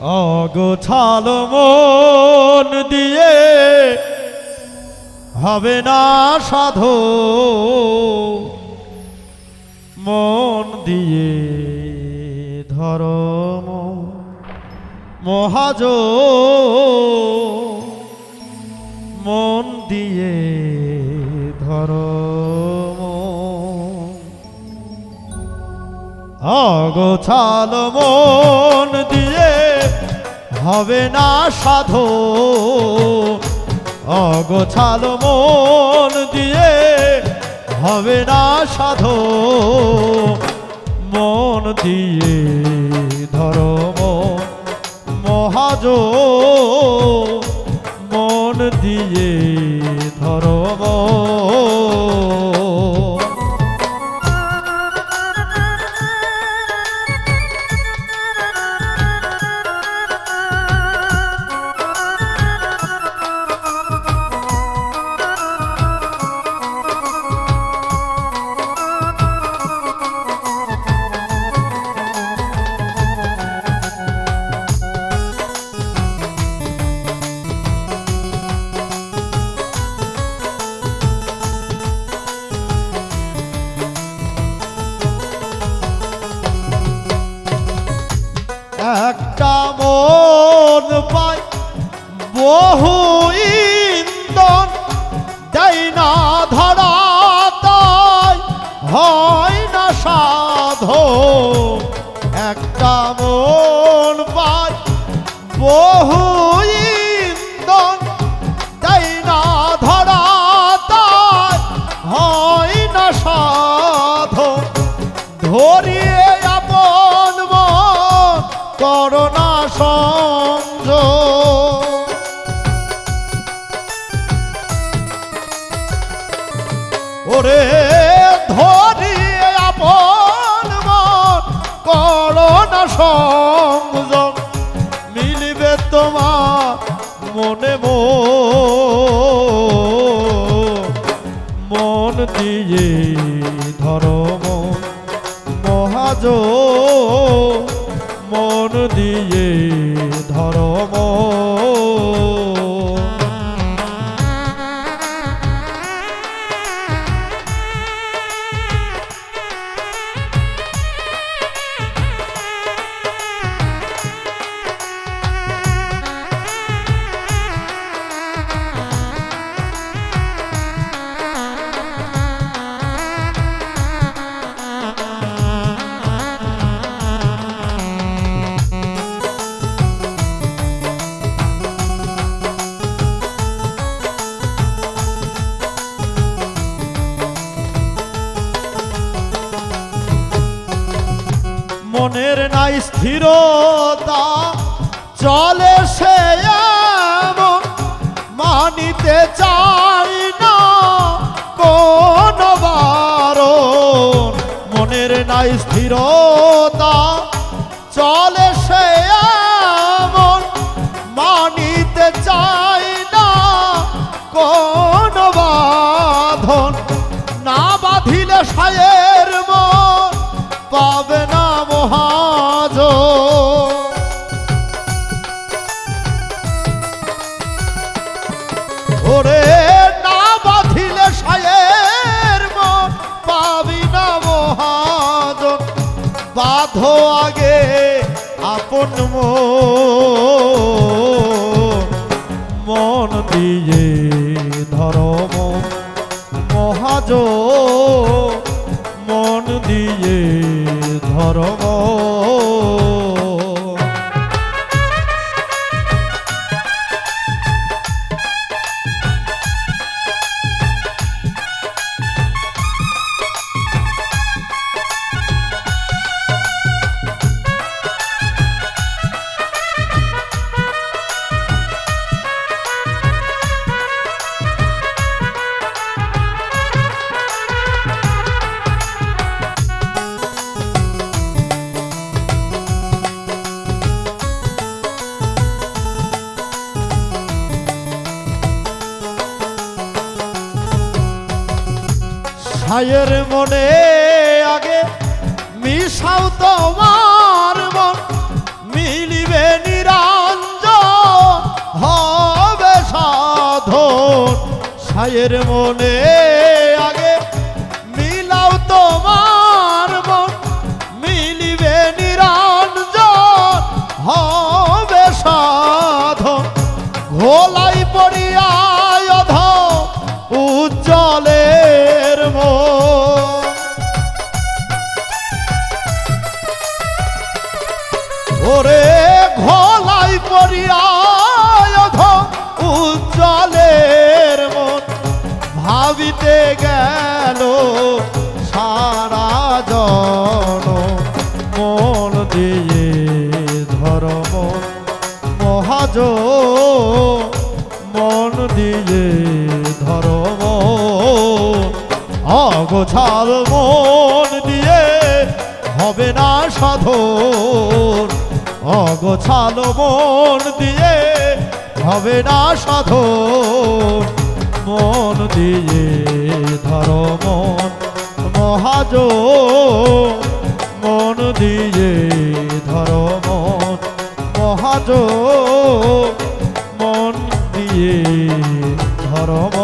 অগোছাল মন দিয়ে। হবে না সাধো মন দিয়ে। ধর্ম মহাজ, মন দিয়ে। ধর্ম অগোছাল মন দিয়ে। হবে না সাধো। অগোছাল মন দিয়ে হবে না সাধো। মন দিয়ে ধর্ম মহাজ। মন দিয়ে ধর্ম একটা মন পাই বহু করোনা সংযোগ। ওরে ধরিয়ে আপন মন, করোনা সংযোগ মিলবে তোমার মনে মন। মন দিয়ে ধর্ম মহাজ মন দিয়ে ধর্ম মনের নাই স্থিরতা। চলে সে মানিতে চাই না। কোন বারণ মনের নাই স্থিরতা। চলে সে মানিতে চাই না। কোন বাঁধন না বাঁধিলে সায়ের ওরে না বাঁধিলে সায়ের মন পাবি না মহাজন। বাঁধো আগে আপন মন। ভাইয়ের মনে আগে মিশাও তোমার মন মিলিবে নিরঞ্জ হবে সাধন। সায়ের মনে ওরে ঘোলাই পড়িয়া উজ্জ্বলের মন। ভাবিতে গেল সারা জন মন দিয়ে ধর্ম মহাজ মন দিয়ে ধর্ম অগোছাল মন দিয়ে হবে না সাধন। অগোছাল মন দিয়ে হবে না সাধন। মন দিয়ে ধর মন মহাজ মন দিয়ে ধর মন মহাজ মন দিয়ে ধর মন